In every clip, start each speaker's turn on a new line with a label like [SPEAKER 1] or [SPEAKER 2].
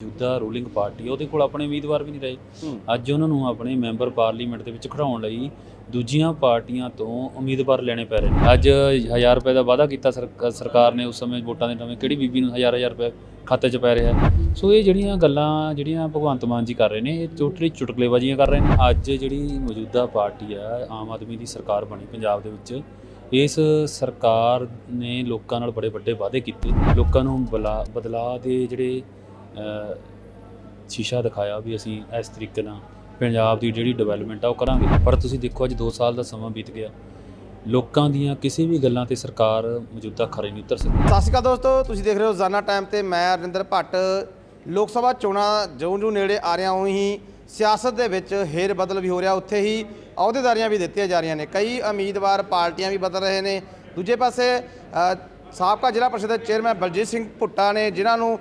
[SPEAKER 1] ਮੌਜੂਦਾ ruling party ਉਹਦੇ ਕੋਲ ਆਪਣੇ ਉਮੀਦਵਾਰ ਵੀ ਨਹੀਂ ਰਹੇ
[SPEAKER 2] ਹੂੰ।
[SPEAKER 1] ਅੱਜ ਉਹਨਾਂ ਨੂੰ ਆਪਣੇ ਮੈਂਬਰ ਪਾਰਲੀਮੈਂਟ ਦੇ ਵਿੱਚ ਖੜਾਉਣ ਲਈ ਦੂਜੀਆਂ ਪਾਰਟੀਆਂ ਤੋਂ ਉਮੀਦਵਾਰ ਲੈਣੇ ਪੈ ਰਹੇ ਨੇ ਅੱਜ 1000 ਰੁਪਏ ਦਾ ਵਾਅਦਾ ਕੀਤਾ ਸਰਕ- ਸਰਕਾਰ ਨੇ ਉਸ ਸਮੇਂ ਵੋਟਾਂ ਦੇ ਸਮੇਂ ਕਿਹੜੀ ਬੀਬੀ ਨੂੰ 1000 1000 ਰੁਪਏ ਖਾਤੇ 'ਚ ਪੈ ਰਿਹਾ ਹੈ? ਸੋ ਇਹ ਜਿਹੜੀਆਂ ਗੱਲਾਂ ਜਿਹੜੀਆਂ ਭਗਵੰਤ ਮਾਨ ਜੀ ਕਰ ਰਹੇ ਨੇ ਇਹ ਟੋਟਲੀ ਚੁਟਕਲੇਬਾਜ਼ੀਆਂ ਕਰ ਰਹੇ ਨੇ ਅੱਜ ਜਿਹੜੀ ਮੌਜੂਦਾ ਪਾਰਟੀ ਹੈ ਆਮ ਆਦਮੀ ਦੀ ਸਰਕਾਰ ਬਣੀ ਪੰਜਾਬ ਦੇ ਵਿੱਚ ਇਸ ਸਰਕਾਰ ਨੇ ਲੋਕਾਂ ਨਾਲ ਬੜੇ ਵੱਡੇ ਵਾਅਦੇ ਕੀਤੇ ਲੋਕਾਂ ਨੂੰ ਬਲਾ ਬਦਲਾਅ ਦੇ ਜਿਹੜੇ ਸ਼ੀਸ਼ਾ ਦਿਖਾਇਆ ਵੀ ਅਸੀਂ ਇਸ ਤਰੀਕੇ ਨਾਲ ਪੰਜਾਬ ਦੀ ਜਿਹੜੀ ਡਿਵੈਲਪਮੈਂਟ ਆ ਉਹ ਕਰਾਂਗੇ। ਪਰ ਤੁਸੀਂ ਦੇਖੋ ਅੱਜ 2 ਸਾਲ ਦਾ ਸਮਾਂ ਬੀਤ ਗਿਆ। ਲੋਕਾਂ ਦੀਆਂ ਕਿਸੇ ਵੀ ਗੱਲਾਂ ਤੇ ਸਰਕਾਰ ਮੌਜੂਦਾ ਖਰੇ ਨਹੀਂ ਉਤਰ ਸਕੀ
[SPEAKER 2] ਸਤਿ ਸ਼੍ਰੀ ਅਕਾਲ ਦੋਸਤੋ, ਤੁਸੀਂ ਦੇਖ ਰਹੇ ਹੋ ਜ਼ਾਨਾ ਟਾਈਮ ਤੇ ਮੈਂ ਅਰਿੰਦਰ ਭੱਟ। ਲੋਕ ਸਭਾ ਚੋਣਾਂ ਜਿਉਂ-ਜਿਉਂ ਨੇੜੇ ਆ ਰਿਹਾ ਉਵੇਂ ਹੀ ਸਿਆਸਤ ਦੇ ਵਿੱਚ ਹੇਰ ਬਦਲ ਵੀ ਹੋ ਰਿਹਾ। ਉੱਥੇ ਹੀ ਅਹੁਦੇਦਾਰੀਆਂ ਵੀ ਦਿੱਤੀਆਂ ਜਾ ਰਹੀਆਂ ਨੇ। ਕਈ ਉਮੀਦਵਾਰ ਪਾਰਟੀਆਂ ਵੀ ਬਦਲ ਰਹੇ ਨੇ। ਦੂਜੇ ਪਾਸੇ ਸਾਬਕਾ ਜ਼ਿਲ੍ਹਾ ਪਰਿਸ਼ਦ ਦੇ ਚੇਅਰਮੈਨ ਬਲਜੀਤ ਸਿੰਘ ਭੁੱਟਾ ਨੇ, ਜਿਨ੍ਹਾਂ ਨੂੰ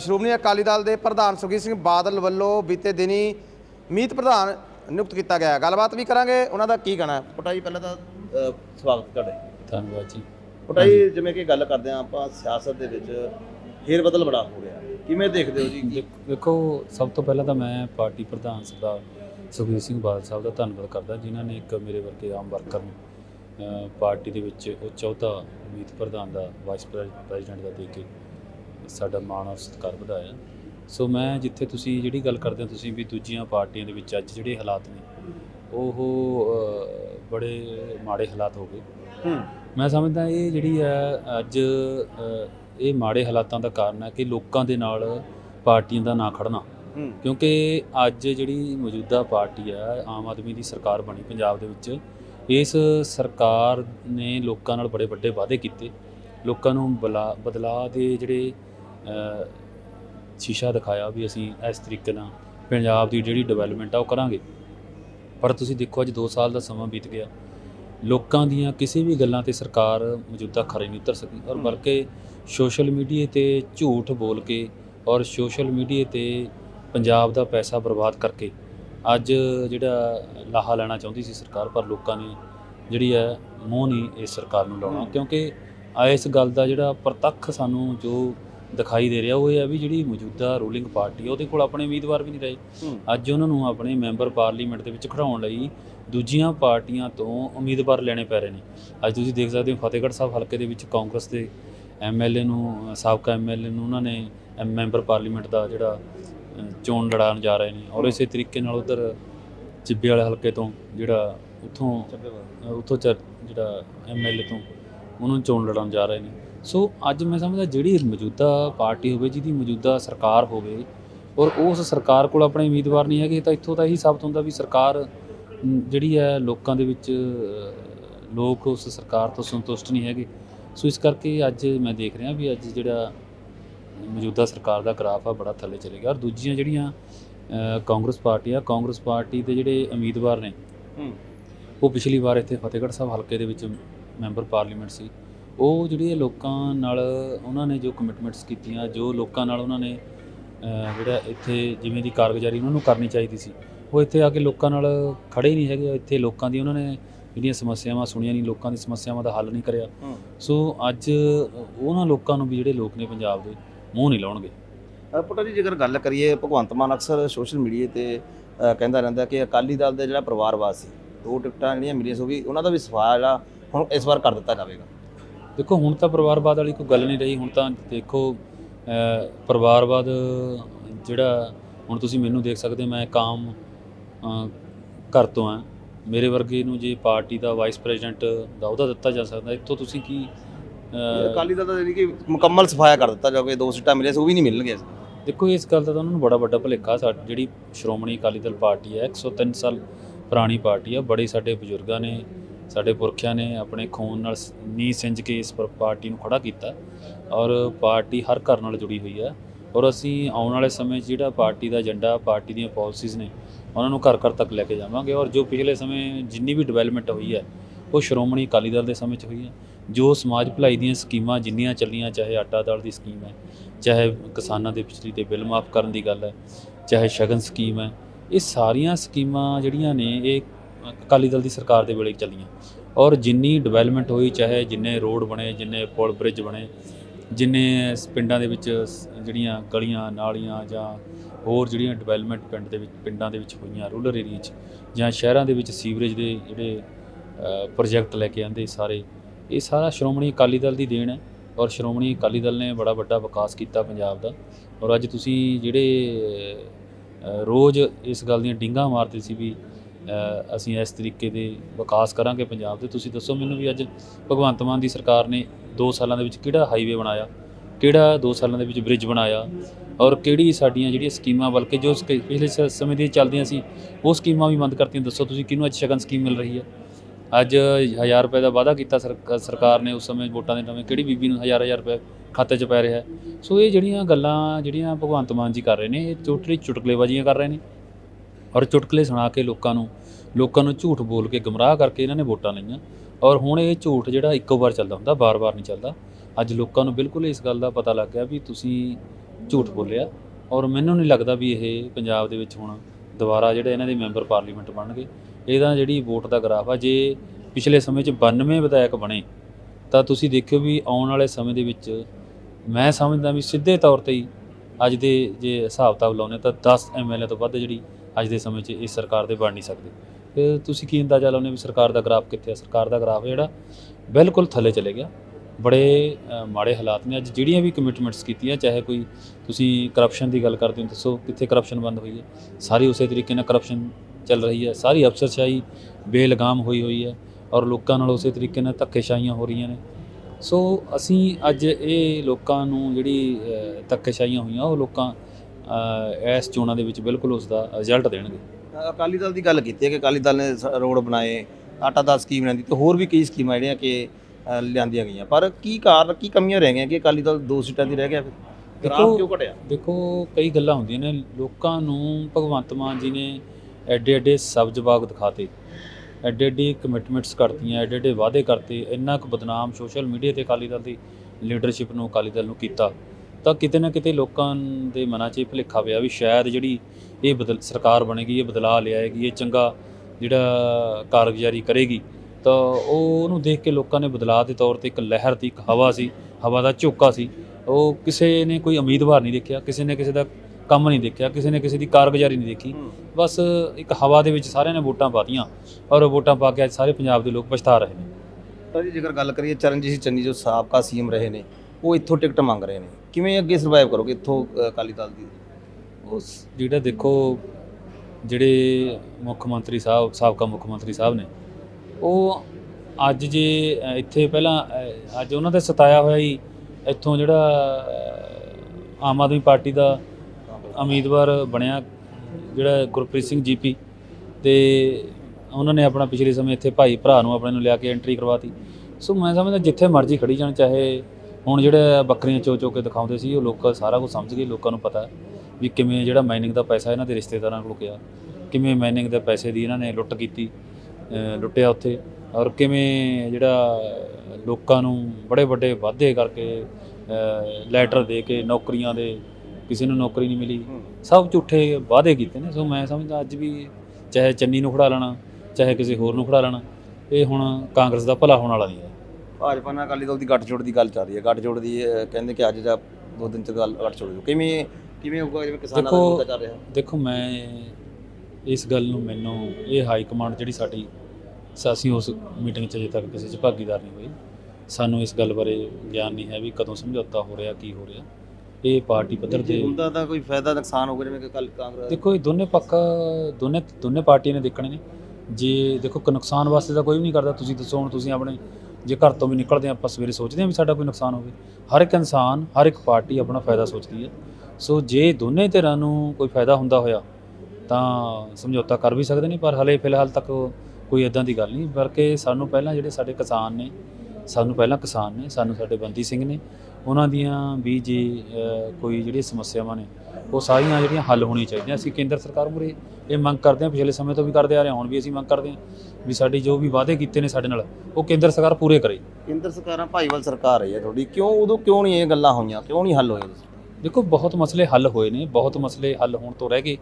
[SPEAKER 2] ਸ਼੍ਰੋਮਣੀ ਅਕਾਲੀ ਦਲ ਦੇ ਪ੍ਰਧਾਨ ਸੁਖਬੀਰ ਸਿੰਘ ਬਾਦਲ ਵੱਲੋਂ ਬੀਤੇ ਦਿਨੀ ਮੀਤ ਪ੍ਰਧਾਨ ਨਿਯੁਕਤ ਕੀਤਾ ਗਿਆ ਗੱਲਬਾਤ ਵੀ ਕਰਾਂਗੇ। ਉਹਨਾਂ ਦਾ ਕੀ ਕਹਿਣਾ ਜੀ ਪਹਿਲਾਂ ਤਾਂ ਸਵਾਗਤ ਤੁਹਾਡਾ
[SPEAKER 1] ਧੰਨਵਾਦ ਜੀ।
[SPEAKER 2] ਜੀ ਜਿਵੇਂ ਕਿ ਗੱਲ ਕਰਦੇ ਆ ਆਪਾਂ ਸਿਆਸਤ ਦੇ ਵਿੱਚ ਫੇਰ ਬਦਲ ਬੜਾ ਹੋ ਰਿਹਾ। ਕਿਵੇਂ ਦੇਖਦੇ ਹੋ ਜੀ?
[SPEAKER 1] ਦੇਖ- ਸਭ ਤੋਂ ਪਹਿਲਾਂ ਤਾਂ ਮੈਂ ਪਾਰਟੀ ਪ੍ਰਧਾਨ ਸਰਦਾਰ ਸੁਖਬੀਰ ਸਿੰਘ ਬਾਦਲ ਸਾਹਿਬ ਦਾ ਧੰਨਵਾਦ ਕਰਦਾ ਜਿਨ੍ਹਾਂ ਨੇ ਇੱਕ ਮੇਰੇ ਵਰਗੇ ਆਮ ਵਰਕਰ ਨੂੰ ਪਾਰਟੀ ਦੇ ਵਿੱਚ ਉਹ ਚੌਥਾ ਮੀਤ ਪ੍ਰਧਾਨ ਦਾ ਵਾਈਸ ਪ੍ਰੈ- ਪ੍ਰੈਜ਼ੀਡੈਂਟ ਦਾ ਦੇ ਕੇ ਸਾਡਾ ਮਾਣ ਔਰ ਸਤਿਕਾਰ ਵਧਾਇਆ। ਸੋ ਮੈਂ ਜਿੱਥੇ ਤੁਸੀਂ ਜਿਹੜੀ ਗੱਲ ਕਰਦੇ ਹੋ ਤੁਸੀਂ ਵੀ ਦੂਜੀਆਂ ਪਾਰਟੀਆਂ ਦੇ ਵਿੱਚ ਅੱਜ ਜਿਹੜੇ ਹਾਲਾਤ ਨੇ ਉਹ ਬੜੇ ਮਾੜੇ ਹਾਲਾਤ ਹੋ ਗਏ। ਮੈਂ ਸਮਝਦਾ ਇਹ ਜਿਹੜੀ ਹੈ ਅੱਜ ਇਹ ਮਾੜੇ ਹਾਲਾਤਾਂ ਦਾ ਕਾਰਨ ਹੈ ਕਿ ਲੋਕਾਂ ਦੇ ਨਾਲ ਪਾਰਟੀਆਂ ਦਾ ਨਾ ਖੜਨਾ। ਕਿਉਂਕਿ ਅੱਜ ਜਿਹੜੀ ਮੌਜੂਦਾ ਪਾਰਟੀ ਹੈ ਆਮ ਆਦਮੀ ਦੀ ਸਰਕਾਰ ਬਣੀ ਪੰਜਾਬ ਦੇ ਵਿੱਚ ਇਸ ਸਰਕਾਰ ਨੇ ਲੋਕਾਂ ਨਾਲ ਬੜੇ ਵੱਡੇ ਵਾਅਦੇ ਕੀਤੇ। ਲੋਕਾਂ ਨੂੰ ਬਦਲਾਅ ਦੇ ਜਿਹੜੇ ਸ਼ੀਸ਼ਾ ਦਿਖਾਇਆ ਵੀ ਅਸੀਂ ਇਸ ਤਰੀਕੇ ਨਾਲ ਪੰਜਾਬ ਦੀ ਜਿਹੜੀ ਡਿਵੈਲਪਮੈਂਟ ਆ ਉਹ ਕਰਾਂਗੇ ਪਰ ਤੁਸੀਂ ਦੇਖੋ ਅੱਜ 2 ਸਾਲ ਦਾ ਸਮਾਂ ਬੀਤ ਗਿਆ ਲੋਕਾਂ ਦੀਆਂ ਕਿਸੇ ਵੀ ਗੱਲਾਂ ਤੇ ਸਰਕਾਰ ਮੌਜੂਦਾ ਖਰੇ ਨਹੀਂ ਉਤਰ ਸਕੀ ਔਰ। ਬਲਕਿ ਸੋਸ਼ਲ ਮੀਡੀਆ ਤੇ ਝੂਠ ਬੋਲ ਕੇ ਔਰ ਸੋਸ਼ਲ ਮੀਡੀਆ ਤੇ ਪੰਜਾਬ ਦਾ ਪੈਸਾ ਬਰਬਾਦ ਕਰਕੇ ਅੱਜ ਜਿਹੜਾ ਲਾਹਾ ਲੈਣਾ ਚਾਹੁੰਦੀ ਸੀ ਸਰਕਾਰ ਪਰ ਲੋਕਾਂ ਨੇ ਜਿਹੜੀ ਹੈ ਮੂੰਹ ਨਹੀਂ ਇਸ ਸਰਕਾਰ ਨੂੰ ਲਾਉਣਾ। ਕਿਉਂਕਿ ਇਸ ਗੱਲ ਦਾ ਜਿਹੜਾ ਪ੍ਰਤੱਖ ਸਾਨੂੰ ਜੋ ਦਿਖਾਈ ਦੇ ਰਿਹਾ ਉਹ ਇਹ ਹੈ ਵੀ ਜਿਹੜੀ ਮੌਜੂਦਾ ਰੂਲਿੰਗ ਪਾਰਟੀ ਹੈ ਉਹਦੇ ਕੋਲ ਆਪਣੇ ਉਮੀਦਵਾਰ ਵੀ ਨਹੀਂ ਰਹੇ। ਅੱਜ ਉਹਨਾਂ ਨੂੰ ਆਪਣੇ ਮੈਂਬਰ ਪਾਰਲੀਮੈਂਟ ਦੇ ਵਿੱਚ ਖੜਾਉਣ ਲਈ ਦੂਜੀਆਂ ਪਾਰਟੀਆਂ ਤੋਂ ਉਮੀਦਵਾਰ ਲੈਣੇ ਪੈ ਰਹੇ ਨੇ। ਅੱਜ ਤੁਸੀਂ ਦੇਖ ਸਕਦੇ ਹੋ ਫਤਿਹਗੜ੍ਹ ਸਾਹਿਬ ਹਲਕੇ ਦੇ ਵਿੱਚ ਕਾਂਗਰਸ ਦੇ ਐਮਐਲਏ ਨੂੰ ਸਾਬਕਾ ਐਮਐਲਏ ਨੂੰ ਉਹਨਾਂ ਨੇ ਮੈਂਬਰ ਪਾਰਲੀਮੈਂਟ ਦਾ ਜਿਹੜਾ ਚੋਣ ਲੜਾਉਣ ਜਾ ਰਹੇ ਨੇ। ਔਰ ਇਸੇ ਤਰੀਕੇ ਨਾਲ ਉਧਰ ਚਿੱਬੇ ਵਾਲੇ ਹਲਕੇ ਤੋਂ ਜਿਹੜਾ ਉੱਥੋਂ ਉੱਥੋਂ ਜਿਹੜਾ ਐਮਐਲਏ ਤੋਂ ਉਹਨੂੰ ਚੋਣ ਲੜਾਉਣ ਜਾ ਰਹੇ ਨੇ। ਸੋ ਅੱਜ ਮੈਂ ਸਮਝਦਾ ਜਿਹੜੀ ਮੌਜੂਦਾ ਪਾਰਟੀ ਹੋਵੇ ਜਿਹਦੀ ਮੌਜੂਦਾ ਸਰਕਾਰ ਹੋਵੇ ਔਰ ਉਸ ਸਰਕਾਰ ਕੋਲ ਆਪਣੇ ਉਮੀਦਵਾਰ ਨਹੀਂ ਹੈਗੇ ਤਾਂ ਇੱਥੋਂ ਤਾਂ ਇਹੀ ਸਾਬਤ ਹੁੰਦਾ ਵੀ ਸਰਕਾਰ ਜਿਹੜੀ ਹੈ ਲੋਕਾਂ ਦੇ ਵਿੱਚ ਲੋਕ ਉਸ ਸਰਕਾਰ ਤੋਂ ਸੰਤੁਸ਼ਟ ਨਹੀਂ ਹੈਗੇ। ਸੋ ਇਸ ਕਰਕੇ ਅੱਜ ਮੈਂ ਦੇਖ ਰਿਹਾ ਵੀ ਅੱਜ ਜਿਹੜਾ ਮੌਜੂਦਾ ਸਰਕਾਰ ਦਾ ਗ੍ਰਾਫ ਆ ਬੜਾ ਥੱਲੇ ਚਲੇ ਗਿਆ। ਔਰ ਦੂਜੀਆਂ ਜਿਹੜੀਆਂ ਕਾਂਗਰਸ ਪਾਰਟੀ ਆ ਕਾਂਗਰਸ ਪਾਰਟੀ ਦੇ ਜਿਹੜੇ ਉਮੀਦਵਾਰ ਨੇ ਉਹ ਪਿਛਲੀ ਵਾਰ ਇੱਥੇ ਫਤਿਹਗੜ੍ਹ ਸਾਹਿਬ ਹਲਕੇ ਦੇ ਵਿੱਚ ਮੈਂਬਰ ਪਾਰਲੀਮੈਂਟ ਸੀ। ਉਹ ਜਿਹੜੇ ਲੋਕਾਂ ਨਾਲ ਉਹਨਾਂ ਨੇ ਜੋ ਕਮਿਟਮੈਂਟਸ ਕੀਤੀਆਂ ਜੋ ਲੋਕਾਂ ਨਾਲ ਉਹਨਾਂ ਨੇ ਜਿਹੜਾ ਇੱਥੇ ਜਿਵੇਂ ਦੀ ਕਾਰਗੁਜ਼ਾਰੀ ਉਹਨਾਂ ਨੂੰ ਕਰਨੀ ਚਾਹੀਦੀ ਸੀ ਉਹ ਇੱਥੇ ਆ ਕੇ ਲੋਕਾਂ ਨਾਲ ਖੜੇ ਹੀ ਨਹੀਂ ਹੈਗੇ ਇੱਥੇ ਲੋਕਾਂ ਦੀ ਉਹਨਾਂ ਨੇ ਜਿਹੜੀਆਂ ਸਮੱਸਿਆਵਾਂ ਸੁਣੀਆਂ ਨਹੀਂ ਲੋਕਾਂ ਦੀ ਸਮੱਸਿਆਵਾਂ ਦਾ ਹੱਲ ਨਹੀਂ ਕਰਿਆ। ਸੋ ਅੱਜ ਉਹਨਾਂ ਲੋਕਾਂ ਨੂੰ ਵੀ ਜਿਹੜੇ ਲੋਕ ਨੇ ਪੰਜਾਬ ਦੇ ਮੂੰਹ ਨਹੀਂ ਲਾਉਣਗੇ।
[SPEAKER 2] ਪੁੱਟਾ ਜੀ ਜੇਕਰ ਗੱਲ ਕਰੀਏ ਭਗਵੰਤ ਮਾਨ ਅਕਸਰ ਸੋਸ਼ਲ ਮੀਡੀਆ ਤੇ ਕਹਿੰਦਾ ਰਹਿੰਦਾ ਕਿ ਅਕਾਲੀ ਦਲ ਦਾ ਜਿਹੜਾ ਪਰਿਵਾਰਵਾਦ ਸੀ ਦੋ ਟਿਕਟਾਂ ਜਿਹੜੀਆਂ ਮਿਲੀਆਂ ਸੀ ਉਹ ਵੀ ਉਹਨਾਂ ਦਾ ਵੀ ਸਫਾਇਆ ਜਿਹੜਾ ਹੁਣ ਇਸ ਵਾਰ ਕਰ ਦਿੱਤਾ ਜਾਵੇਗਾ।
[SPEAKER 1] ਦੇਖੋ ਹੁਣ ਤਾਂ ਪਰਿਵਾਰਵਾਦ ਵਾਲੀ ਕੋਈ ਗੱਲ ਨਹੀਂ ਰਹੀ। ਹੁਣ ਤਾਂ ਦੇਖੋ ਪਰਿਵਾਰਵਾਦ ਜਿਹੜਾ ਹੁਣ ਤੁਸੀਂ ਮੈਨੂੰ ਦੇਖ ਸਕਦੇ ਮੈਂ ਅਹ, ਘਰ ਤੋਂ ਆ ਮੇਰੇ ਵਰਗੇ ਨੂੰ ਜੇ ਪਾਰਟੀ ਦਾ ਵਾਈਸ ਪ੍ਰੈਜ਼ੀਡੈਂਟ ਦਾ ਅਹੁਦਾ ਦਿੱਤਾ ਜਾ ਸਕਦਾ ਇੱਥੋਂ ਤੁਸੀਂ ਕੀ
[SPEAKER 2] ਅਕਾਲੀ ਦਲ ਦਾ ਜਿਹੜੀ ਕਿ ਮੁਕੰਮਲ ਸਫਾਇਆ ਕਰ ਦਿੱਤਾ ਜਾਵੇ ਦੋ ਸੀਟਾਂ ਮਿਲੀਆਂ ਸੀ ਉਹ ਵੀ ਨਹੀਂ ਮਿਲਣਗੀਆਂ
[SPEAKER 1] ਦੇਖੋ ਇਸ ਗੱਲ ਦਾ ਤਾਂ ਉਹਨਾਂ ਨੂੰ ਬੜਾ ਵੱਡਾ ਭੁਲੇਖਾ ਸਾ ਜਿਹੜੀ ਸ਼੍ਰੋਮਣੀ ਅਕਾਲੀ ਦਲ ਪਾਰਟੀ ਹੈ 103 ਸਾਲ ਪੁਰਾਣੀ ਪਾਰਟੀ ਹੈ ਬੜੇ ਸਾਡੇ ਬਜ਼ੁਰਗਾਂ ਨੇ ਸਾਡੇ ਪੁਰਖਿਆਂ ਨੇ ਆਪਣੇ ਖੂਨ ਨਾਲ ਸ- ਨੀਂਹ ਸਿੰਜ ਕੇ ਇਸ ਪਾਰਟੀ ਨੂੰ ਖੜਾ ਕੀਤਾ ਔਰ ਪਾਰਟੀ ਹਰ ਘਰ ਨਾਲ ਜੁੜੀ ਹੋਈ ਹੈ ਔਰ ਅਸੀਂ ਆਉਣ ਵਾਲੇ ਸਮੇਂ 'ਚ ਜਿਹੜਾ ਪਾਰਟੀ ਦਾ ਏਜੰਡਾ, ਪਾਰਟੀ ਦੀਆਂ ਪਾਲਿਸੀਜ਼ ਨੇ, ਉਹਨਾਂ ਨੂੰ ਘਰ ਘਰ ਤੱਕ ਲੈ ਕੇ ਜਾਵਾਂਗੇ ਔਰ ਜੋ ਪਿਛਲੇ ਸਮੇਂ ਜਿੰਨੀ ਵੀ ਡਿਵੈਲਪਮੈਂਟ ਹੋਈ ਹੈ, ਉਹ ਸ਼੍ਰੋਮਣੀ ਅਕਾਲੀ ਦਲ ਦੇ ਸਮੇਂ 'ਚ ਹੋਈ ਹੈ, ਜੋ ਸਮਾਜ ਭਲਾਈ ਦੀਆਂ ਸਕੀਮਾਂ ਜਿੰਨੀਆਂ ਚੱਲੀਆਂ, ਚਾਹੇ ਆਟਾ ਦਾਲ ਦੀ ਸਕੀਮ ਹੈ, ਚਾਹੇ ਕਿਸਾਨਾਂ ਦੇ ਬਿਜਲੀ ਦੇ ਬਿੱਲ ਮਾਫ ਕਰਨ ਦੀ ਗੱਲ ਹੈ, ਚਾਹੇ ਸ਼ਗਨ ਸਕੀਮ ਹੈ, ਇਹ ਸਾਰੀਆਂ ਸਕੀਮਾਂ ਜਿਹੜੀਆਂ ਨੇ, ਇਹ ਅਕਾਲੀ ਦਲ ਦੀ ਸਰਕਾਰ ਦੇ ਵੇਲੇ ਚੱਲੀਆਂ। ਔਰ ਜਿੰਨੀ ਡਿਵੈਲਪਮੈਂਟ ਹੋਈ, ਚਾਹੇ ਜਿੰਨੇ ਰੋਡ ਬਣੇ, ਜਿੰਨੇ ਪੁਲ ਬ੍ਰਿਜ ਬਣੇ, ਜਿੰਨੇ ਪਿੰਡਾਂ ਦੇ ਵਿੱਚ ਜਿਹੜੀਆਂ ਗਲੀਆਂ, ਨਾਲੀਆਂ ਜਾਂ ਹੋਰ ਜਿਹੜੀਆਂ ਡਿਵੈਲਪਮੈਂਟ ਪਿੰਡ ਦੇ ਵਿੱਚ, ਪਿੰਡਾਂ ਦੇ ਵਿੱਚ ਹੋਈਆਂ ਰੂਰਲ ਏਰੀਆ 'ਚ ਜਾਂ ਸ਼ਹਿਰਾਂ ਦੇ ਵਿੱਚ ਸੀਵਰੇਜ ਦੇ ਜਿਹੜੇ ਪ੍ਰੋਜੈਕਟ ਲੈ ਕੇ ਆਂਦੇ ਸਾਰੇ, ਇਹ ਸਾਰਾ ਸ਼੍ਰੋਮਣੀ ਅਕਾਲੀ ਦਲ ਦੀ ਦੇਣ ਹੈ। ਔਰ ਸ਼੍ਰੋਮਣੀ ਅਕਾਲੀ ਦਲ ਨੇ ਬੜਾ ਵੱਡਾ ਵਿਕਾਸ ਕੀਤਾ ਪੰਜਾਬ ਦਾ। ਔਰ ਅੱਜ ਤੁਸੀਂ ਜਿਹੜੇ ਰੋਜ਼ ਇਸ ਗੱਲ ਦੀਆਂ ਡਿੰਗਾਂ ਮਾਰਦੇ ਸੀ ਵੀ ਅਸੀਂ ਇਸ ਤਰੀਕੇ ਦੇ ਵਿਕਾਸ ਕਰਾਂਗੇ ਪੰਜਾਬ ਦੇ। ਤੁਸੀਂ ਦੱਸੋ ਮੈਨੂੰ ਵੀ ਅੱਜ ਭਗਵੰਤ ਮਾਨ ਦੀ ਸਰਕਾਰ ਨੇ 2 ਸਾਲਾਂ ਦੇ ਵਿੱਚ ਕਿਹੜਾ ਹਾਈਵੇ ਬਣਾਇਆ? ਕਿਹੜਾ 2 ਸਾਲਾਂ ਦੇ ਵਿੱਚ ਬ੍ਰਿਜ ਬਣਾਇਆ? ਔਰ ਕਿਹੜੀ ਸਾਡੀਆਂ ਜਿਹੜੀਆਂ ਸਕੀਮਾਂ, ਬਲਕਿ ਜੋ ਸਕ- ਪਿਛਲੇ ਸ- ਸਮੇਂ ਦੀਆਂ ਚੱਲਦੀਆਂ ਸੀ, ਉਹ ਸਕੀਮਾਂ ਵੀ ਬੰਦ ਕਰਤੀਆਂ। ਦੱਸੋ ਤੁਸੀਂ ਕਿਹਨੂੰ ਅੱਜ ਸ਼ਗਨ ਸਕੀਮ ਮਿਲ ਰਹੀ ਹੈ? ਅੱਜ 1000 ਰੁਪਏ ਦਾ ਵਾਅਦਾ ਕੀਤਾ ਸਰਕ- ਸਰਕਾਰ ਨੇ ਉਸ ਸਮੇਂ ਵੋਟਾਂ ਦੇ ਨਵੇਂ। ਕਿਹੜੀ ਬੀਬੀ ਨੂੰ 1000 1000 ਰੁਪਏ ਖਾਤੇ 'ਚ ਪੈ ਰਿਹਾ ਸੋ ਇਹ ਜਿਹੜੀਆਂ ਗੱਲਾਂ, ਜਿਹੜੀਆਂ ਭਗਵੰਤ ਮਾਨ ਜੀ ਕਰ ਰਹੇ ਨੇ, ਇਹ ਟੋਟਲੀ ਚੁਟਕਲੇਬਾਜ਼ੀਆਂ ਕਰ ਰਹੇ ਨੇ। ਔਰ ਚੁਟਕਲੇ ਸੁਣਾ ਕੇ ਲੋਕਾਂ ਨੂੰ ਲੋਕਾਂ ਨੂੰ ਝੂਠ ਬੋਲ ਕੇ ਗਮਰਾਹ ਕਰਕੇ ਇਹਨਾਂ ਨੇ ਵੋਟਾਂ ਲਈਆਂ। ਔਰ ਹੁਣ ਇਹ ਝੂਠ ਜਿਹੜਾ ਇੱਕੋ ਵਾਰ ਚੱਲਦਾ ਹੁੰਦਾ ਬਾਰ-ਬਾਰ ਨਹੀਂ ਚੱਲਦਾ। ਅੱਜ ਲੋਕਾਂ ਨੂੰ ਬਿਲਕੁਲ ਇਸ ਗੱਲ ਦਾ ਪਤਾ ਲੱਗ ਗਿਆ ਵੀ ਤੁਸੀਂ ਝੂਠ ਬੋਲਿਆ। ਔਰ ਮੈਨੂੰ ਨਹੀਂ ਲੱਗਦਾ ਵੀ ਇਹ ਪੰਜਾਬ ਦੇ ਵਿੱਚ ਹੁਣ ਦੁਬਾਰਾ ਜਿਹੜੇ ਇਹਨਾਂ ਦੇ ਮੈਂਬਰ ਪਾਰਲੀਮੈਂਟ ਬਣਨਗੇ, ਇਹਦਾ ਜਿਹੜੀ ਵੋਟ ਦਾ ਗ੍ਰਾਫ ਆ, ਜੇ ਪਿਛਲੇ ਸਮੇਂ ਚ 92 ਵਿਧਾਇਕ ਬਣੇ, ਤਾਂ ਤੁਸੀਂ ਦੇਖਿਓ ਵੀ ਆਉਣ ਵਾਲੇ ਸਮੇਂ ਦੇ ਵਿੱਚ ਮੈਂ ਸਮਝਦਾ ਵੀ ਸਿੱਧੇ ਤੌਰ ਤੇ ਹੀ ਅੱਜ ਦੇ ਜੇ ਹਿਸਾਬ ਕਿਤਾਬ ਲਾਉਨੇ ਤਾਂ 10 ਐਮਐਲਏ ਤੋਂ ਵੱਧ ਜਿਹੜੀ ਅੱਜ ਦੇ ਸਮੇਂ 'ਚ ਇਸ ਸਰਕਾਰ ਦੇ ਬਣ ਨਹੀਂ ਸਕਦੇ। ਤੇ ਤੁਸੀਂ ਕੀ ਅੰਦਾਜ਼ਾ ਲਾਉਂਦੇ ਵੀ ਸਰਕਾਰ ਦਾ ਗ੍ਰਾਫ ਕਿੱਥੇ ਹੈ ਸਰਕਾਰ ਦਾ ਗ੍ਰਾਫ ਜਿਹੜਾ ਬਿਲਕੁਲ ਥੱਲੇ ਚਲੇ ਗਿਆ। ਬੜੇ ਮਾੜੇ ਹਾਲਾਤ ਨੇ। ਅੱਜ ਜਿਹੜੀਆਂ ਵੀ ਕਮਿਟਮੈਂਟਸ ਕੀਤੀਆਂ, ਚਾਹੇ ਕੋਈ ਤੁਸੀਂ ਕਰਪਸ਼ਨ ਦੀ ਗੱਲ ਕਰਦੇ ਹੋ, ਦੱਸੋ ਕਿੱਥੇ ਕਰਪਸ਼ਨ ਬੰਦ ਹੋਈ ਹੈ। ਸਾਰੀ ਉਸੇ ਤਰੀਕੇ ਨਾਲ ਕਰਪਸ਼ਨ ਚੱਲ ਰਹੀ ਹੈ। ਸਾਰੀ ਅਫਸਰਸ਼ਾਹੀ ਬੇਲਗਾਮ ਹੋਈ ਹੋਈ ਹੈ ਔਰ ਲੋਕਾਂ ਨਾਲ ਉਸੇ ਤਰੀਕੇ ਨਾਲ ਧੱਕੇਸ਼ਾਹੀਆਂ ਹੋ ਰਹੀਆਂ ਨੇ। ਸੋ ਅਸੀਂ ਅੱਜ ਇਹ ਲੋਕਾਂ ਨੂੰ ਜਿਹੜੀ ਧੱਕੇਸ਼ਾਹੀਆਂ ਹੋਈਆਂ, ਉਹ ਲੋਕਾਂ ਇਸ ਚੋਣਾਂ ਦੇ ਵਿੱਚ ਬਿਲਕੁਲ ਉਸ ਦਾ ਰਿਜ਼ਲਟ ਦੇਣਗੇ
[SPEAKER 2] ਅਕਾਲੀ ਦਲ ਦੀ ਗੱਲ ਕੀਤੀ ਹੈ ਕਿ ਅਕਾਲੀ ਦਲ ਨੇ ਰੋਡ ਬਣਾਏ ਆਟਾ ਦਾ ਸਕੀਮ ਲਿਆਂਦੀ ਤੇ ਹੋਰ ਵੀ ਕਈ ਸਕੀਮਾਂ ਜਿਹੜੀਆਂ ਕਿ ਲਿਆਂਦੀਆਂ ਗਈਆਂ। ਪਰ ਕੀ ਕਾਰਨ ਕੀ ਕਮੀਆਂ ਰਹਿ ਗਈਆਂ ਕਿ ਅਕਾਲੀ ਦਲ ਦੋ ਸੀਟਾਂ ਦੀ ਰਹਿ ਗਿਆ? ਫਿਰ ਗ੍ਰਾਫ ਕਿਉਂ ਘਟਿਆ?
[SPEAKER 1] ਦੇਖੋ ਕਈ ਗੱਲਾਂ ਹੁੰਦੀਆਂ ਨੇ। ਲੋਕਾਂ ਨੂੰ ਭਗਵੰਤ ਮਾਨ ਜੀ ਨੇ ਐਡੇ ਐਡੇ ਸਬਜ਼ ਬਾਗ ਦਿਖਾਤੇ। ਐਡੇ ਐਡੇ ਕਮਿਟਮੈਂਟਸ ਕਰਤੀਆਂ ਐਡੇ ਐਡੇ ਵਾਅਦੇ ਕਰਤੇ। ਇੰਨਾ ਕੁ ਬਦਨਾਮ ਸੋਸ਼ਲ ਮੀਡੀਆ ਤੇ ਅਕਾਲੀ ਦਲ ਦੀ ਲੀਡਰਸ਼ਿਪ ਨੂੰ ਅਕਾਲੀ ਦਲ ਨੂੰ ਕੀਤਾ। ਤਾਂ ਕਿਤੇ ਨਾ ਕਿਤੇ ਲੋਕਾਂ ਦੇ ਮਨਾਂ 'ਚ ਇਹ ਭੁਲੇਖਾ ਪਿਆ ਵੀ ਸ਼ਾਇਦ ਜਿਹੜੀ ਇਹ ਬਦਲ ਸਰਕਾਰ ਬਣੇਗੀ ਇਹ ਬਦਲਾਅ ਲਿਆਏਗੀ ਇਹ ਚੰਗਾ ਜਿਹੜਾ ਕਾਰਗੁਜ਼ਾਰੀ ਕਰੇਗੀ ਤਾਂ ਉਹ ਉਹਨੂੰ ਦੇਖ ਕੇ ਲੋਕਾਂ ਨੇ ਬਦਲਾਅ ਦੇ ਤੌਰ ਤੇ ਇੱਕ ਲਹਿਰ ਦੀ ਇੱਕ ਹਵਾ ਸੀ ਹਵਾ ਦਾ ਝੋਕਾ ਸੀ ਉਹ ਕਿਸੇ ਨੇ ਕੋਈ ਉਮੀਦਵਾਰ ਨਹੀਂ ਦੇਖਿਆ ਕਿਸੇ ਨੇ ਕਿਸੇ ਦਾ ਕੰਮ ਨਹੀਂ ਦੇਖਿਆ ਕਿਸੇ ਨੇ ਕਿਸੇ ਦੀ ਕਾਰਗੁਜ਼ਾਰੀ ਨਹੀਂ ਦੇਖੀ ਬਸ ਇੱਕ ਹਵਾ ਦੇ ਵਿੱਚ ਸਾਰਿਆਂ ਨੇ ਵੋਟਾਂ ਪਾਤੀਆਂ ਔਰ ਵੋਟਾਂ ਪਾ ਕੇ ਅੱਜ ਸਾਰੇ ਪੰਜਾਬ ਦੇ ਲੋਕ ਪਛਤਾ ਰਹੇ ਨੇ।
[SPEAKER 2] ਤਾਂ ਜੀ ਜੇਕਰ ਗੱਲ ਕਰੀਏ ਚਰਨਜੀਤ ਸਿੰਘ ਚੰਨੀ ਜੋ ਸਾਬਕਾ ਸੀਐਮ ਰਹੇ ਨੇ ਉਹ ਇੱਥੋਂ ਟਿਕਟ ਮੰਗ ਰਹੇ ਨੇ। ਕਿਵੇਂ ਅੱਗੇ ਸਰਵਾਈਵ ਕਰੋਗੇ ਇੱਥੋਂ ਅ, ਅਕਾਲੀ ਦਲ ਦੀ?
[SPEAKER 1] ਉਸ ਜਿਹੜਾ ਦੇਖੋ ਜਿਹੜੇ ਮੁੱਖ ਮੰਤਰੀ ਸਾਹਿਬ ਸਾਬਕਾ ਮੁੱਖ ਮੰਤਰੀ ਸਾਹਿਬ ਨੇ ਉਹ ਅੱਜ ਜੇ ਅ, ਇੱਥੇ ਪਹਿਲਾਂ ਅ, ਅੱਜ ਉਹਨਾਂ ਦਾ ਸਤਾਇਆ ਹੋਇਆ ਹੀ ਇੱਥੋਂ ਜਿਹੜਾ ਅ, ਆਮ ਆਦਮੀ ਪਾਰਟੀ ਦਾ ਉਮੀਦਵਾਰ ਬਣਿਆ ਜਿਹੜਾ ਗੁਰਪ੍ਰੀਤ ਸਿੰਘ ਜੀਪੀ ਤੇ ਉਹਨਾਂ ਨੇ ਆਪਣਾ ਪਿਛਲੇ ਸਮੇਂ ਇੱਥੇ ਭਾਈ ਭਰਾ ਨੂੰ ਆਪਣੇ ਨੂੰ ਲਿਆ ਕੇ ਐਂਟਰੀ ਕਰਵਾਤੀ। ਸੋ ਮੈਂ ਸਮਝਦਾ ਜਿੱਥੇ ਮਰਜ਼ੀ ਖੜੀ ਜਾਣ ਚਾਹੇ ਹੁਣ ਜਿਹੜੇ ਬੱਕਰੀਆਂ ਚੋ ਚੋ ਕੇ ਦਿਖਾਉਂਦੇ ਸੀ, ਉਹ ਲੋਕ ਸਾਰਾ ਕੁਝ ਸਮਝ ਗਏ, ਲੋਕਾਂ ਨੂੰ ਪਤਾ ਵੀ ਕਿਵੇਂ ਜਿਹੜਾ ਮਾਈਨਿੰਗ ਦਾ ਪੈਸਾ ਇਹਨਾਂ ਦੇ ਰਿਸ਼ਤੇਦਾਰਾਂ ਕੋਲ ਗਿਆ, ਕਿਵੇਂ ਮਾਈਨਿੰਗ ਦੇ ਪੈਸੇ ਦੀ ਇਹਨਾਂ ਨੇ ਲੁੱਟ ਕੀਤੀ ਲੁੱਟਿਆ ਉੱਥੇ ਔਰ ਕਿਵੇਂ ਜਿਹੜਾ ਲੋਕਾਂ ਨੂੰ ਬੜੇ ਵੱਡੇ ਵਾਅਦੇ ਕਰਕੇ ਲੈਟਰ ਦੇ ਕੇ ਨੌਕਰੀਆਂ ਦੇ, ਕਿਸੇ ਨੂੰ ਨੌਕਰੀ ਨਹੀਂ ਮਿਲੀ, ਸਭ ਝੂਠੇ ਵਾਅਦੇ ਕੀਤੇ ਨੇ। ਸੋ ਮੈਂ ਸਮਝਦਾ ਅੱਜ ਵੀ ਚਾਹੇ ਚੰਨੀ ਨੂੰ ਖੜਾ ਲੈਣਾ, ਚਾਹੇ ਕਿਸੇ ਹੋਰ ਨੂੰ ਖੜਾ ਲੈਣਾ, ਇਹ ਹੁਣ ਕਾਂਗਰਸ ਦਾ ਭਲਾ ਹੋਣ ਵਾਲਾ ਨਹੀਂ ਹੈ।
[SPEAKER 2] ਭਾਜਪਾ ਨਾਲ ਅਕਾਲੀ ਦਲ ਦੀ ਗੱਠਜੋੜ ਦੀ ਗੱਲ ਚੱਲ ਰਹੀ ਹੈ। ਗੱਠਜੋੜ ਦੀ ਕਹਿੰਦੇ ਕਿ ਅੱਜ ਜਾਂ ਦੋ ਦਿਨ ਚ ਗੱਲ ਗੱਠਜੋੜ ਹੋ ਕਿਵੇਂ ਕਿਵੇਂ ਹੋਊਗਾ ਜਿਵੇਂ ਕਿਸਾਨਾਂ ਦਾ
[SPEAKER 1] ਦੇਖੋ-
[SPEAKER 2] ਮੁੱਦਾ ਚੱਲ ਰਿਹਾ?
[SPEAKER 1] ਦੇਖੋ ਮੈਂ ਇਸ ਗੱਲ ਨੂੰ ਮੈਨੂੰ ਇਹ ਹਾਈ ਕਮਾਂਡ ਜਿਹੜੀ ਸਾਡੀ ਸ- ਅਸੀਂ ਉਸ ਮੀਟਿੰਗ 'ਚ ਅਜੇ ਤੱਕ ਕਿਸੇ 'ਚ ਭਾਗੀਦਾਰ ਨਹੀਂ ਹੋਈ। ਸਾਨੂੰ ਇਸ ਗੱਲ ਬਾਰੇ ਗਿਆਨ ਨਹੀਂ ਹੈ ਵੀ ਕਦੋਂ ਸਮਝੌਤਾ ਹੋ ਰਿਹਾ ਕੀ ਹੋ ਰਿਹਾ। ਇਹ ਪਾਰਟੀ ਪੱਧਰ ਤੇ
[SPEAKER 2] ਹੁੰਦਾ ਤਾਂ ਕੋਈ ਫਾਇਦਾ ਨੁਕਸਾਨ ਹੋਊਗਾ ਜਿਵੇਂ ਕਿ ਕੱਲ ਕਾਂਗਰਸ
[SPEAKER 1] ਦੇਖੋ ਇਹ ਦੋਨੇ ਪੱਖ ਦੋਨੇ ਦੋਨੇ ਪਾਰਟੀਆਂ ਨੇ ਦੇਖਣੇ ਨੇ। ਜੇ ਦੇਖੋ ਕਿ ਨੁਕਸਾਨ ਵਾਸਤੇ ਤਾਂ ਕੋਈ ਵੀ ਨਹੀਂ ਕਰਦਾ, ਤੁਸੀਂ ਦੱਸੋ ਹੁਣ ਤੁਸੀਂ ਆਪਣੇ, ਜੇ ਘਰ ਤੋਂ ਵੀ ਨਿਕਲਦੇ ਹਾਂ, ਆਪਾਂ ਸਵੇਰੇ ਸੋਚਦੇ ਹਾਂ ਵੀ ਸਾਡਾ ਕੋਈ ਨੁਕਸਾਨ ਹੋਵੇ। ਹਰ ਇੱਕ ਇਨਸਾਨ, ਹਰ ਇੱਕ ਪਾਰਟੀ ਆਪਣਾ ਫਾਇਦਾ ਸੋਚਦੀ ਹੈ। ਸੋ ਜੇ ਦੋਨੇ ਧਿਰਾਂ ਨੂੰ ਕੋਈ ਫਾਇਦਾ ਹੁੰਦਾ ਹੋਇਆ, ਤਾਂ ਸਮਝੌਤਾ ਕਰ ਵੀ ਸਕਦੇ ਨੇ, ਪਰ ਹਲੇ ਫਿਲਹਾਲ ਤੱਕ ਕੋਈ ਇਦਾਂ ਦੀ ਗੱਲ ਨਹੀਂ। ਬਲਕਿ ਸਾਨੂੰ ਪਹਿਲਾਂ ਜਿਹੜੇ ਸਾਡੇ ਕਿਸਾਨ ਨੇ, ਸਾਨੂੰ ਪਹਿਲਾਂ ਕਿਸਾਨ ਨੇ, ਸਾਨੂੰ ਸਾਡੇ ਬੰਦੀ ਸਿੰਘ ਨੇ ਉਹਨਾਂ ਦੀਆਂ ਵੀ ਜੇ ਕੋਈ ਜਿਹੜੀਆਂ ਸਮੱਸਿਆਵਾਂ ਨੇ ਉਹ ਸਾਰੀਆਂ ਜਿਹੜੀਆਂ ਹੱਲ ਹੋਣੀਆਂ ਚਾਹੀਦੀਆਂ। ਅਸੀਂ ਕੇਂਦਰ ਸਰਕਾਰ ਮੁਰੇ ਇਹ ਮੰਗ ਕਰਦੇ ਹਾਂ ਪਿਛਲੇ ਸਮੇਂ ਤੋਂ ਵੀ ਕਰਦੇ ਆ ਰਹੇ ਹਾਂ ਹੁਣ ਵੀ ਅਸੀਂ ਮੰਗ ਕਰਦੇ ਹਾਂ ਵੀ ਸਾਡੀ ਜੋ ਵੀ ਵਾਅਦੇ ਕੀਤੇ ਨੇ ਸਾਡੇ ਨਾਲ ਉਹ ਕੇਂਦਰ ਸਰਕਾਰ ਪੂਰੇ ਕਰੇ।
[SPEAKER 2] ਕੇਂਦਰ ਸਰਕਾਰਾਂ ਭਾਈਵਾਲ ਸਰਕਾਰ ਰਹੀ ਹੈ ਤੁਹਾਡੀ। ਕਿਉਂ ਉਦੋਂ ਕਿਉਂ ਨਹੀਂ ਇਹ ਗੱਲਾਂ ਹੋਈਆਂ? ਕਿਉਂ ਨਹੀਂ ਹੱਲ ਹੋਏ?
[SPEAKER 1] ਦੇਖੋ ਬਹੁਤ ਮਸਲੇ ਹੱਲ ਹੋਏ ਨੇ ਬਹੁਤ ਮਸਲੇ ਹੱਲ ਹੋਣ ਤੋਂ ਰਹਿ ਗਏ।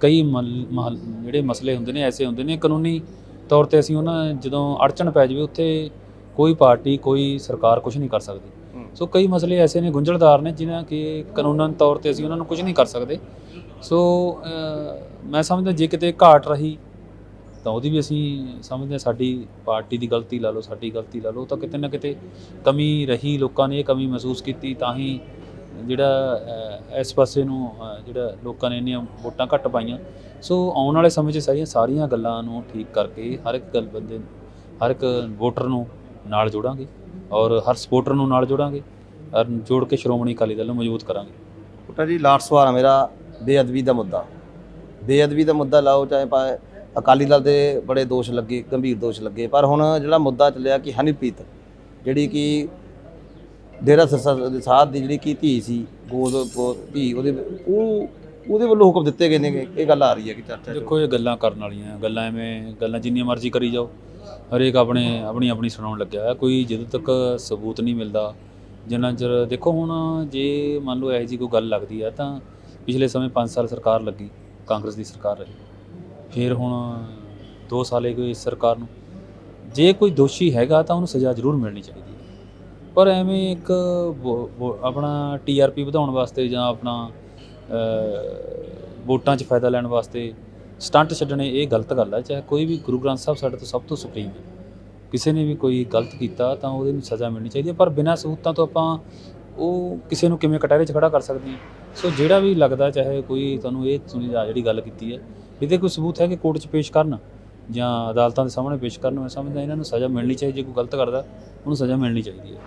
[SPEAKER 1] ਕਈ ਜਿਹੜੇ ਮਸਲੇ ਹੁੰਦੇ ਨੇ ਐਸੇ ਹੁੰਦੇ ਨੇ ਕਾਨੂੰਨੀ ਤੌਰ ਤੇ ਅਸੀਂ ਉਹਨਾਂ ਜਦੋਂ ਅੜਚਣ ਪੈ ਜਾਵੇ ਉੱਥੇ ਕੋਈ ਪਾਰਟੀ ਕੋਈ ਸਰਕਾਰ ਕੁਝ ਨਹੀਂ ਕਰ ਸਕਦੀ। ਸੋ ਕਈ ਮਸਲੇ ਐਸੇ ਨੇ ਗੁੰਝਲਦਾਰ ਨੇ ਜਿਨ੍ਹਾਂ ਕਿ ਕਾਨੂੰਨਨ ਤੌਰ ਤੇ ਅਸੀਂ ਉਹਨਾਂ ਨੂੰ ਕੁਝ ਨਹੀਂ ਕਰ ਸਕਦੇ। ਸੋ ਮੈਂ ਸਮਝਦਾ ਜੇ ਕਿਤੇ ਘਾਟ ਰਹੀ, ਤਾਂ ਉਹਦੀ ਵੀ ਅਸੀਂ ਸਮਝਦੇ ਹਾਂ ਸਾਡੀ ਪਾਰਟੀ ਦੀ ਗਲਤੀ ਲਾ ਲਓ, ਸਾਡੀ ਗਲਤੀ ਲਾ ਲਓ, ਤਾਂ ਕਿਤੇ ਨਾ ਕਿਤੇ ਕਮੀ ਰਹੀ ਲੋਕਾਂ ਨੇ ਇਹ ਕਮੀ ਮਹਿਸੂਸ ਕੀਤੀ, ਤਾਂ ਹੀ ਜਿਹੜਾ ਇਸ ਪਾਸੇ ਨੂੰ ਜਿਹੜਾ ਲੋਕਾਂ ਨੇ ਇੰਨੀਆਂ ਵੋਟਾਂ ਘੱਟ ਪਾਈਆਂ। ਸੋ ਆਉਣ ਵਾਲੇ ਸਮੇਂ 'ਚ ਸਾਰੀਆਂ ਸਾਰੀਆਂ ਗੱਲਾਂ ਨੂੰ ਠੀਕ ਕਰਕੇ ਹਰ ਇੱਕ ਗੱਲ ਬੰਦੇ ਹਰ ਇੱਕ ਵੋਟਰ ਨੂੰ ਨਾਲ ਜੋੜਾਂਗੇ। ਔਰ ਹਰ ਸਪੋਰਟਰ ਨੂੰ ਨਾਲ ਜੋੜਾਂਗੇ ਔਰ ਜੋੜ ਕੇ ਸ਼੍ਰੋਮਣੀ ਅਕਾਲੀ ਦਲ ਨੂੰ ਮਜ਼ਬੂਤ ਕਰਾਂਗੇ
[SPEAKER 3] ਪੁੱਟਾ ਜੀ ਲਾਸਟ ਸਵਾਲ ਆ ਮੇਰਾ ਬੇਅਦਬੀ ਦਾ ਮੁੱਦਾ ਬੇਅਦਬੀ ਦਾ ਮੁੱਦਾ ਲਾਓ ਚਾਹੇ ਭਾਵੇਂ ਅਕਾਲੀ ਦਲ ਦੇ ਬੜੇ ਦੋਸ਼ ਲੱਗੇ ਗੰਭੀਰ ਦੋਸ਼ ਲੱਗੇ ਪਰ ਹੁਣ ਜਿਹੜਾ ਮੁੱਦਾ ਚੱਲਿਆ ਕਿ ਹਨੀਪ੍ਰੀਤ ਜਿਹੜੀ ਕਿ ਡੇਰਾ ਸਿਰਸਾ ਦੇ ਸਾਧ ਦੀ ਜਿਹੜੀ ਕੀ ਧੀ ਸੀ ਗੋਦ ਧੀ ਉਹਦੇ ਉਹ ਉਹਦੇ ਵੱਲੋਂ ਹੁਕਮ ਦਿੱਤੇ ਗਏ ਨੇ ਇਹ ਗੱਲ ਆ ਰਹੀ ਹੈ ਕਿ ਚਰਚਾ।
[SPEAKER 1] ਦੇਖੋ ਇਹ ਗੱਲਾਂ ਕਰਨ ਵਾਲੀਆਂ ਗੱਲਾਂ ਐਵੇਂ ਗੱਲਾਂ ਜਿੰਨੀਆਂ ਮਰਜ਼ੀ ਕਰੀ ਜਾਓ ਹਰੇਕ ਆਪਣੇ ਆਪਣੀ ਆਪਣੀ ਸੁਣਾਉਣ ਲੱਗਿਆ ਹੈ ਕੋਈ ਜਦੋਂ ਤੱਕ ਸਬੂਤ ਨਹੀਂ ਮਿਲਦਾ, ਜਿੰਨਾ ਚਿਰ ਦੇਖੋ ਹੁਣ ਜੇ ਮੰਨ ਲਓ ਇਹੋ ਜੀ ਕੋਈ ਗੱਲ ਲੱਗਦੀ ਹੈ ਤਾਂ ਪਿਛਲੇ ਸਮੇਂ 5 ਸਾਲ ਸਰਕਾਰ ਲੱਗੀ, ਕਾਂਗਰਸ ਦੀ ਸਰਕਾਰ ਰਹੀ। ਫਿਰ ਹੁਣ 2 ਸਾਲੇ ਕੋਈ ਇਸ ਸਰਕਾਰ ਨੂੰ, ਜੇ ਕੋਈ ਦੋਸ਼ੀ ਹੈਗਾ ਤਾਂ ਉਹਨੂੰ ਸਜ਼ਾ ਜ਼ਰੂਰ ਮਿਲਣੀ ਚਾਹੀਦੀ ਹੈ। ਪਰ ਐਵੇਂ ਇੱਕ ਵੋ- ਵੋ- ਆਪਣਾ ਟੀਆਰਪੀ ਵਧਾਉਣ ਵਾਸਤੇ ਜਾਂ ਆਪਣਾ ਵੋਟਾਂ 'ਚ ਫਾਇਦਾ ਲੈਣ ਵਾਸਤੇ ਸਟੰਟ ਛੱਡਣੇ ਇਹ ਗਲਤ ਗੱਲ ਹੈ ਚਾਹੇ ਕੋਈ ਵੀ ਗੁਰੂ ਗ੍ਰੰਥ ਸਾਹਿਬ ਸਾਡੇ ਤੋਂ ਸਭ ਤੋਂ ਸੁਪਰੀਮ ਹੈ ਕਿਸੇ ਨੇ ਵੀ ਕੋਈ ਗਲਤ ਕੀਤਾ ਤਾਂ ਉਹਦੇ ਨੂੰ ਸਜ਼ਾ ਮਿਲਣੀ ਚਾਹੀਦੀ ਹੈ ਪਰ ਬਿਨਾਂ ਸਬੂਤਾਂ ਤੋਂ ਆਪਾਂ ਉਹ ਕਿਸੇ ਨੂੰ ਕਿਵੇਂ ਕਟਹਿਰੇ 'ਚ ਖੜਾ ਕਰ ਸਕਦੇ ਹਾਂ ਸੋ ਜਿਹੜਾ ਵੀ ਲੱਗਦਾ, ਚਾਹੇ ਕੋਈ ਤੁਹਾਨੂੰ ਇਹ ਸੁਣੀ ਜਾ ਜਿਹੜੀ ਗੱਲ ਕੀਤੀ ਹੈ ਇਹਦੇ ਕੋਈ ਸਬੂਤ ਹੈ ਕਿ ਕੋਰਟ 'ਚ ਪੇਸ਼ ਕਰਨ ਜਾਂ ਅਦਾਲਤਾਂ ਦੇ ਸਾਹਮਣੇ ਪੇਸ਼ ਕਰਨ, ਮੈਂ ਸਮਝਦਾ ਇਹਨਾਂ ਨੂੰ ਸਜ਼ਾ ਮਿਲਣੀ ਚਾਹੀਦੀ ਜੇ ਕੋਈ ਗਲਤ ਕਰਦਾ, ਉਹਨੂੰ ਸਜ਼ਾ ਮਿਲਣੀ ਚਾਹੀਦੀ ਹੈ।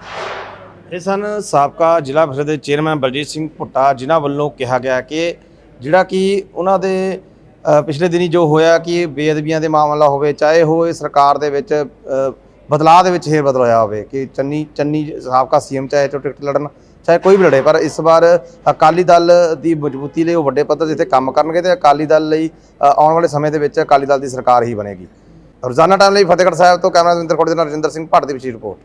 [SPEAKER 2] ਇਹ ਸਨ ਸਾਬਕਾ ਜ਼ਿਲ੍ਹਾ ਪਰਿਸ਼ਦ ਦੇ ਚੇਅਰਮੈਨ ਬਲਜੀਤ ਸਿੰਘ ਭੁੱਟਾ, ਜਿਨ੍ਹਾਂ ਵੱਲੋਂ ਕਿਹਾ ਗਿਆ ਕਿ ਜਿਹੜਾ ਕਿ ਉਹਨਾਂ ਦੇ ਪਿਛਲੇ ਦਿਨੀ ਜੋ ਹੋਇਆ ਕਿ ਬੇਅਦਬੀਆਂ ਦੇ ਮਾਮਲਾ ਹੋਵੇ, ਚਾਹੇ ਉਹ ਇਹ ਸਰਕਾਰ ਦੇ ਵਿੱਚ ਬਦਲਾਅ ਦੇ ਵਿੱਚ ਹੇਰ ਬਦਲ ਹੋਇਆ ਹੋਵੇ ਕਿ ਚੰਨੀ ਚੰਨੀ ਸਾਬਕਾ ਸੀਐਮ ਚਾਹੇ ਤੋਂ ਟਿਕਟ ਲੜਨ, ਚਾਹੇ ਕੋਈ ਵੀ ਲੜੇ, ਪਰ ਇਸ ਵਾਰ ਅਕਾਲੀ ਦਲ ਦੀ ਮਜ਼ਬੂਤੀ ਲਈ ਉਹ ਵੱਡੇ ਪੱਧਰ ਤੇ ਕੰਮ ਕਰਨਗੇ ਤੇ ਅਕਾਲੀ ਦਲ ਲਈ ਆਉਣ ਵਾਲੇ ਸਮੇਂ ਦੇ ਵਿੱਚ ਅਕਾਲੀ ਦਲ ਦੀ ਸਰਕਾਰ ਹੀ ਬਣੇਗੀ। ਰੋਜ਼ਾਨਾ ਟਾਈਮ ਲਈ ਫਤਿਹਗੜ੍ਹ ਸਾਹਿਬ ਤੋਂ ਕੈਮਰਾ ਦਵਿੰਦਰ ਖੋੜੇ ਦੇ ਨਾਲ ਰਜਿੰਦਰ ਸਿੰਘ ਭੱਟ ਦੀ ਵਿਸ਼ੇਸ਼ ਰਿਪੋਰਟ।